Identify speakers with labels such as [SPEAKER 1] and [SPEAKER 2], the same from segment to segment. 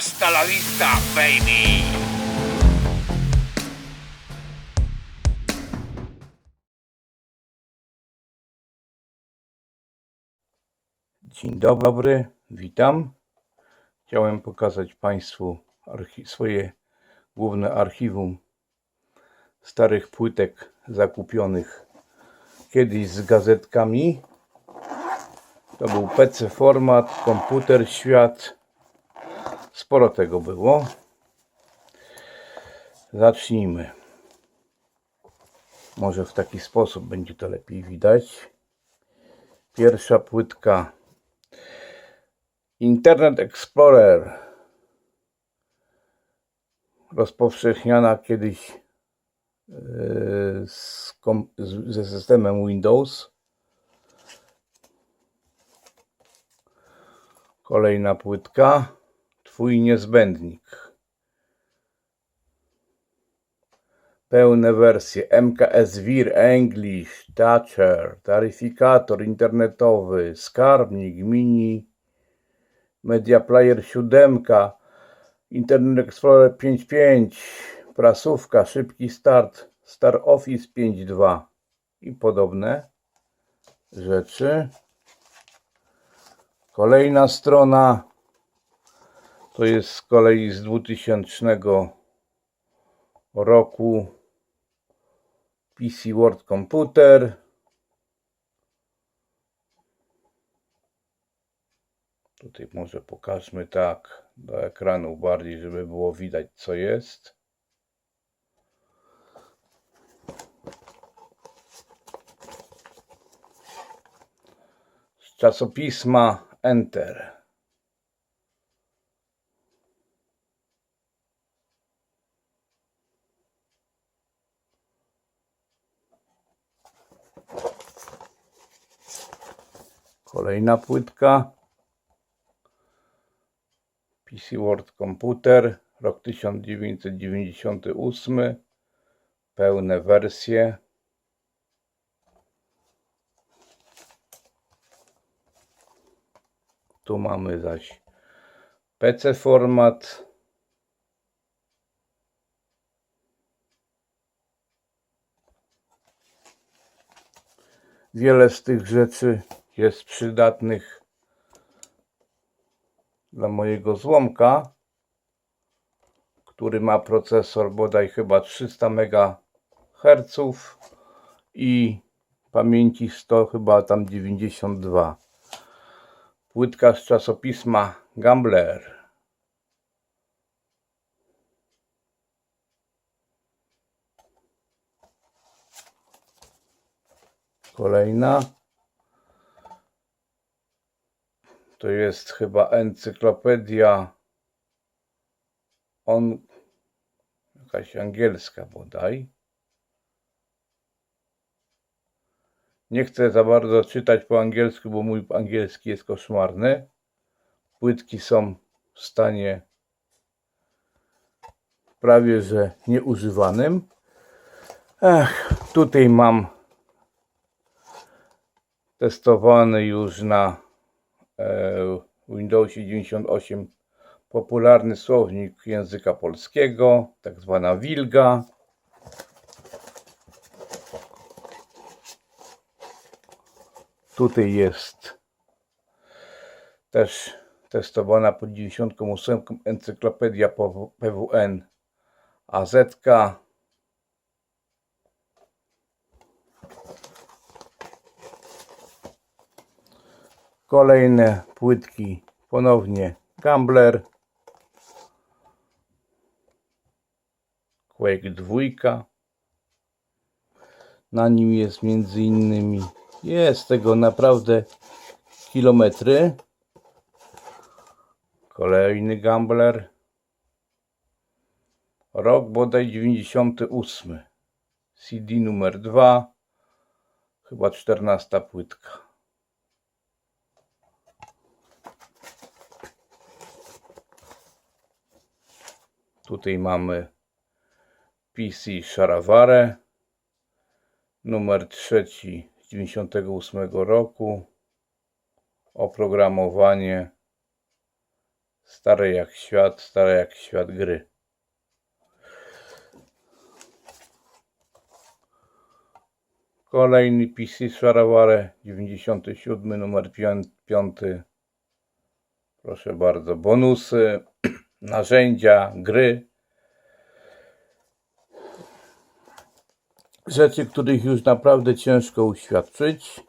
[SPEAKER 1] Hasta la vista, baby!
[SPEAKER 2] Dzień dobry, witam. Chciałem pokazać Państwu swoje główne archiwum starych płytek zakupionych kiedyś z gazetkami. To był PC format, komputer świat. Sporo tego było. Zacznijmy. Może w taki sposób będzie to lepiej widać. Pierwsza płytka Internet Explorer rozpowszechniana kiedyś e, z ze systemem Windows. Kolejna płytka. Twój niezbędnik. Pełne wersje MKS WIR English, Thatcher, taryfikator internetowy, skarbnik, mini, Media Player 7, Internet Explorer 5.5, prasówka, szybki start, Star Office 5.2 i podobne rzeczy. Kolejna strona to jest z kolei z 2000 roku PC World Computer. Tutaj może pokażmy tak do ekranu bardziej, żeby było widać co jest. Z czasopisma Enter. Kolejna płytka. PC World Computer, rok 1998, pełne wersje. Tu mamy zaś PC format. Wiele z tych rzeczy jest przydatnych dla mojego złomka, który ma procesor bodaj chyba 300 MHz i pamięci 100 chyba tam 92. Płytka z czasopisma Gambler. Kolejna. To jest chyba encyklopedia on jakaś angielska bodaj. Nie chcę za bardzo czytać po angielsku, bo mój angielski jest koszmarny. Płytki są w stanie prawie że nieużywanym. Ech, tutaj mam testowany już na e, Windowsie 98 popularny słownik języka polskiego, tak zwana wilga. Tutaj jest też testowana pod 98 encyklopedia PWN AZ. Kolejne płytki ponownie Gambler. Quake 2. Na nim jest między innymi jest tego naprawdę kilometry. Kolejny Gambler. Rok bodaj 98. CD numer 2. Chyba 14 płytka. Tutaj mamy PC Sharaware, numer trzeci z 98 roku, oprogramowanie Stare jak świat, stare jak świat gry. Kolejny PC Saraware 97 numer 5. Proszę bardzo, bonusy, narzędzia, gry. Rzeczy, których już naprawdę ciężko uświadczyć.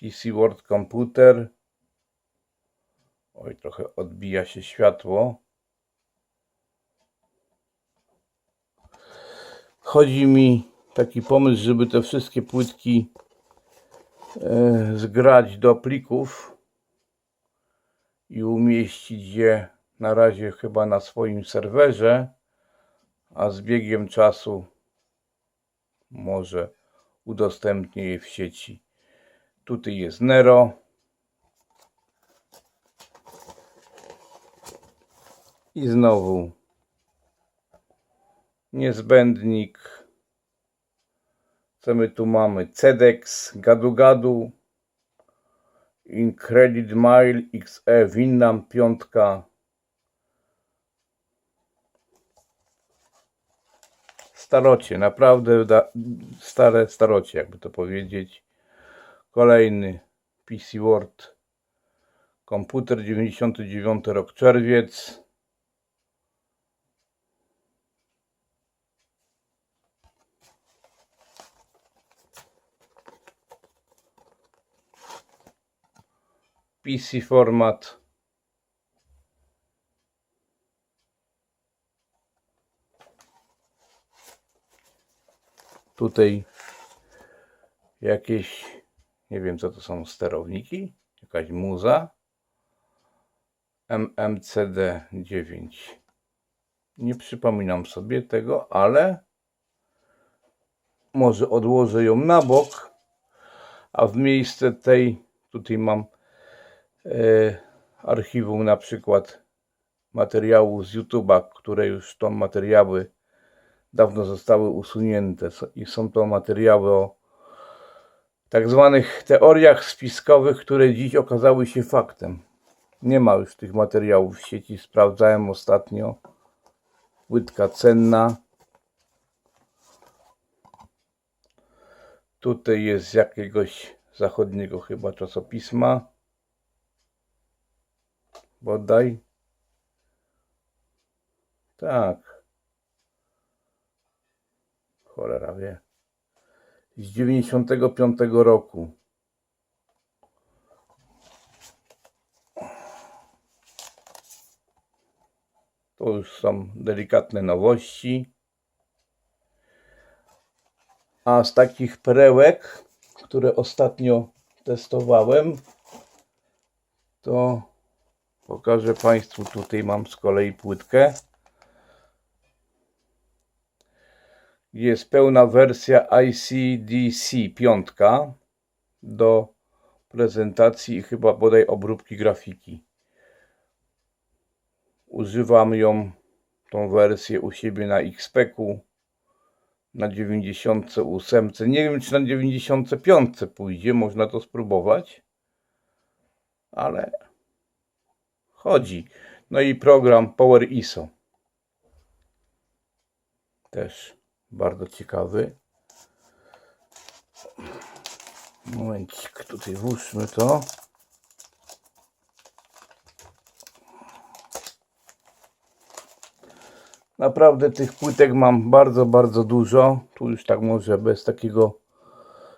[SPEAKER 2] PC World Computer. Oj, trochę odbija się światło. Chodzi mi taki pomysł, żeby te wszystkie płytki e, zgrać do plików i umieścić je na razie chyba na swoim serwerze, a z biegiem czasu może udostępnię je w sieci. Tutaj jest Nero. I znowu niezbędnik. Co my tu mamy? Cedex, Gadu Gadu, Incredit Mile XE, Winnam piątka. Starocie, naprawdę stare starocie, jakby to powiedzieć. Kolejny PC Word, komputer 99 rok czerwiec. PC format. Tutaj jakieś, nie wiem co to są, sterowniki, jakaś muza. MMCD 9. Nie przypominam sobie tego, ale może odłożę ją na bok, a w miejsce tej tutaj mam archiwum na przykład materiałów z YouTube'a, które już to materiały dawno zostały usunięte i są to materiały o tak zwanych teoriach spiskowych, które dziś okazały się faktem. Nie ma już tych materiałów w sieci, sprawdzałem ostatnio. Płytka cenna. Tutaj jest z jakiegoś zachodniego chyba czasopisma. Bodaj. Tak. Cholera wie. Z 95 roku. To już są delikatne nowości. A z takich perełek, które ostatnio testowałem, to pokażę Państwu. Tutaj mam z kolei płytkę. Jest pełna wersja ICDC 5 do prezentacji i chyba bodaj obróbki grafiki. Używam ją, tą wersję u siebie na XP-ku na 98. Nie wiem, czy na 95 pójdzie, można to spróbować, ale chodzi. No i program Power ISO. Też bardzo ciekawy. Momencik, tutaj włóżmy to. Naprawdę tych płytek mam bardzo, bardzo dużo. Tu już tak może bez takiego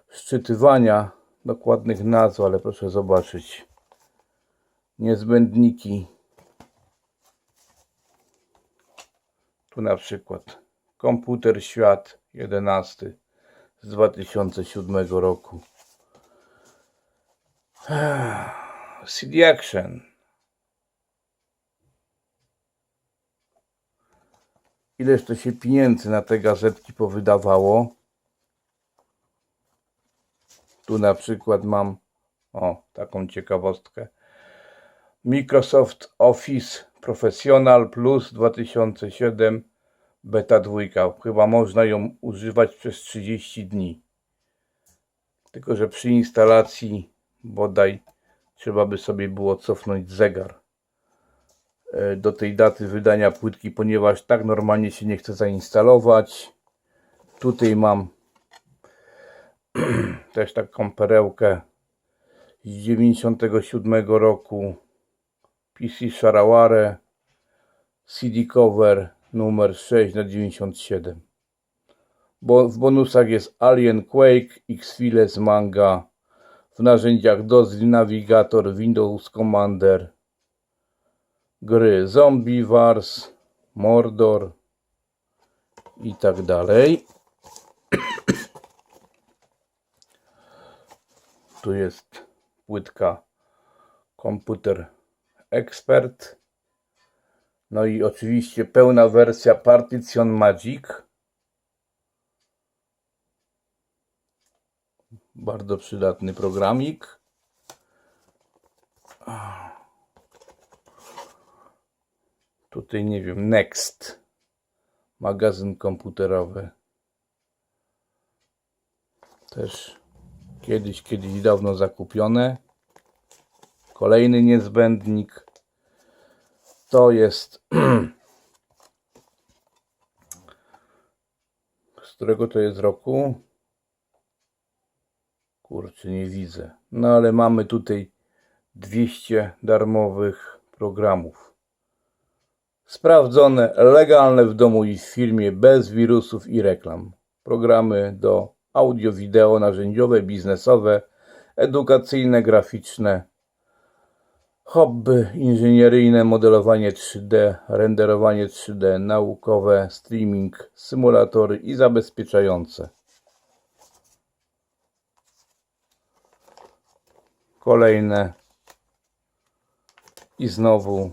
[SPEAKER 2] szczytywania dokładnych nazw, ale proszę zobaczyć. Niezbędniki. Tu na przykład komputer świat 11 z 2007 roku. CD Action. Ileż to się pieniędzy na te gazetki powydawało. Tu na przykład mam o taką ciekawostkę. Microsoft Office Professional Plus 2007 beta 2. Chyba można ją używać przez 30 dni. Tylko, że przy instalacji bodaj trzeba by sobie było cofnąć zegar e, do tej daty wydania płytki, ponieważ tak normalnie się nie chce zainstalować. Tutaj mam też taką perełkę z 97 roku PC Sharaware CD cover numer 6 na 97 bo w bonusach jest Alien Quake, X-Files Manga w narzędziach DOS Navigator, Windows Commander gry Zombie Wars, Mordor i tak dalej. Tu jest płytka komputer Expert no i oczywiście pełna wersja Partition Magic. Bardzo przydatny programik. Tutaj nie wiem Next. Magazyn komputerowy. Też kiedyś, kiedyś dawno zakupione kolejny niezbędnik to jest z którego to jest roku? Kurczę nie widzę. No ale mamy tutaj 200 darmowych programów. Sprawdzone, legalne w domu i w firmie bez wirusów i reklam. Programy do audio, wideo, narzędziowe, biznesowe edukacyjne, graficzne hobby, inżynieryjne, modelowanie 3D, renderowanie 3D, naukowe, streaming, symulatory i zabezpieczające. Kolejne. I znowu.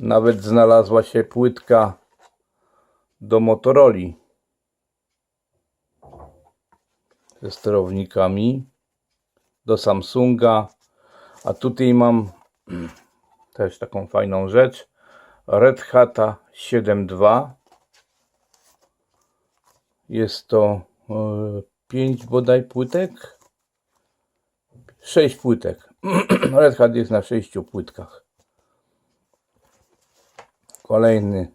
[SPEAKER 2] Nawet znalazła się płytka do Motorola ze sterownikami do Samsunga. A tutaj mam też taką fajną rzecz. Red Hata 7.2. Jest to 5 bodaj płytek. 6 płytek. Red Hat jest na 6 płytkach. Kolejny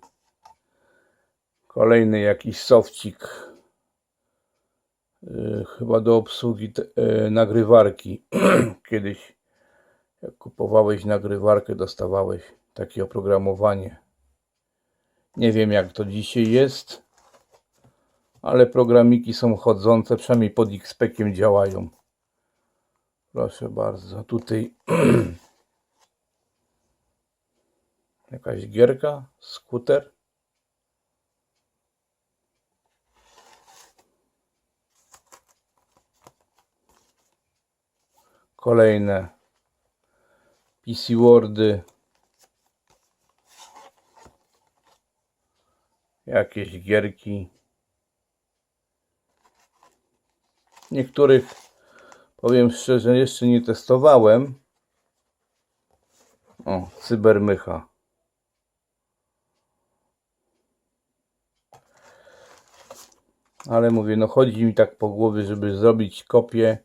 [SPEAKER 2] kolejny jakiś sofcik chyba do obsługi yy, nagrywarki. Kiedyś jak kupowałeś nagrywarkę, dostawałeś takie oprogramowanie. Nie wiem jak to dzisiaj jest, ale programiki są chodzące, przynajmniej pod XP-kiem działają. Proszę bardzo, tutaj jakaś gierka, skuter. Kolejne PC Wordy. Jakieś gierki. Niektórych powiem szczerze jeszcze nie testowałem. O, cybermycha. Ale mówię, no chodzi mi tak po głowie, żeby zrobić kopię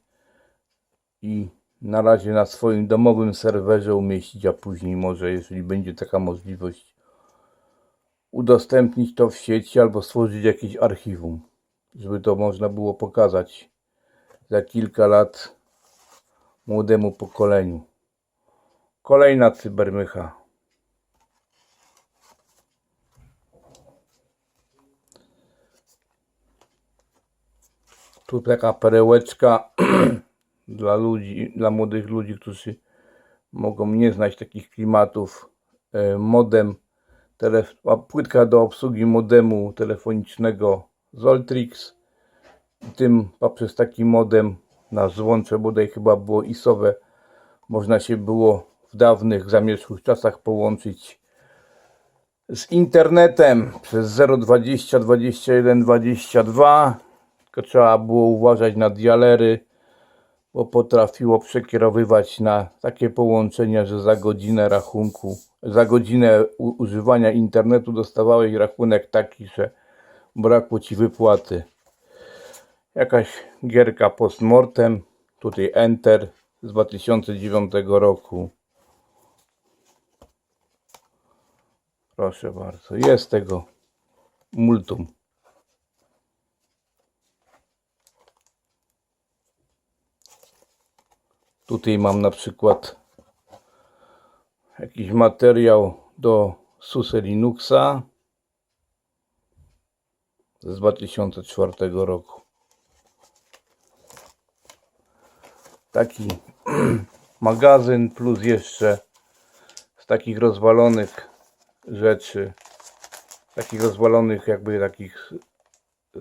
[SPEAKER 2] i na razie na swoim domowym serwerze umieścić, a później może, jeżeli będzie taka możliwość, udostępnić to w sieci albo stworzyć jakieś archiwum, żeby to można było pokazać za kilka lat młodemu pokoleniu. Kolejna cybermycha. Tu taka perełeczka dla ludzi, dla młodych ludzi, którzy mogą nie znać takich klimatów. E, modem, telef- płytka do obsługi modemu telefonicznego Zoltrix. Tym poprzez taki modem na złącze bodaj chyba było ISOwe można się było w dawnych zamierzchłych czasach połączyć z internetem przez 020 21 22 tylko trzeba było uważać na dialery bo potrafiło przekierowywać na takie połączenia, że za godzinę rachunku, za godzinę używania internetu dostawałeś rachunek taki, że brakło ci wypłaty. Jakaś gierka postmortem. Tutaj Enter z 2009 roku. Proszę bardzo, jest tego multum. Tutaj mam na przykład jakiś materiał do SUSE Linuxa z 2004 roku. Taki magazyn plus jeszcze z takich rozwalonych rzeczy, takich rozwalonych jakby takich y,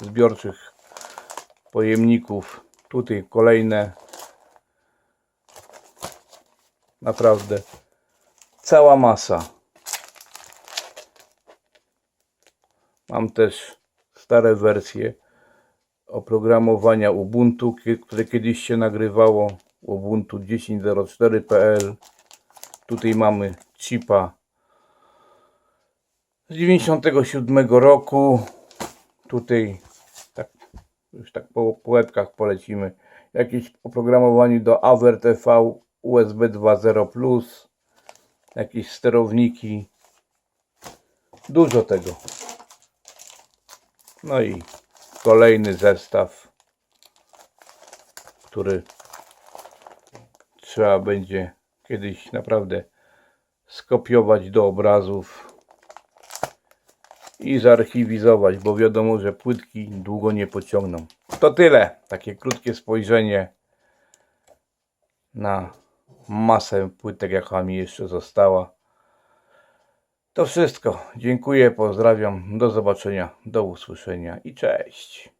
[SPEAKER 2] zbiorczych pojemników. Tutaj kolejne naprawdę cała masa. Mam też stare wersje oprogramowania Ubuntu, które kiedyś się nagrywało Ubuntu 10.04.pl. Tutaj mamy chipa z 97 roku. Tutaj tak, już tak po, po łebkach polecimy. Jakieś oprogramowanie do Aver TV USB 2.0 jakieś sterowniki. Dużo tego. No i kolejny zestaw, który trzeba będzie kiedyś naprawdę skopiować do obrazów i zarchiwizować, bo wiadomo, że płytki długo nie pociągną. To tyle. Takie krótkie spojrzenie na masę płytek, jaka mi jeszcze została. To wszystko. Dziękuję, pozdrawiam. Do zobaczenia, do usłyszenia i cześć.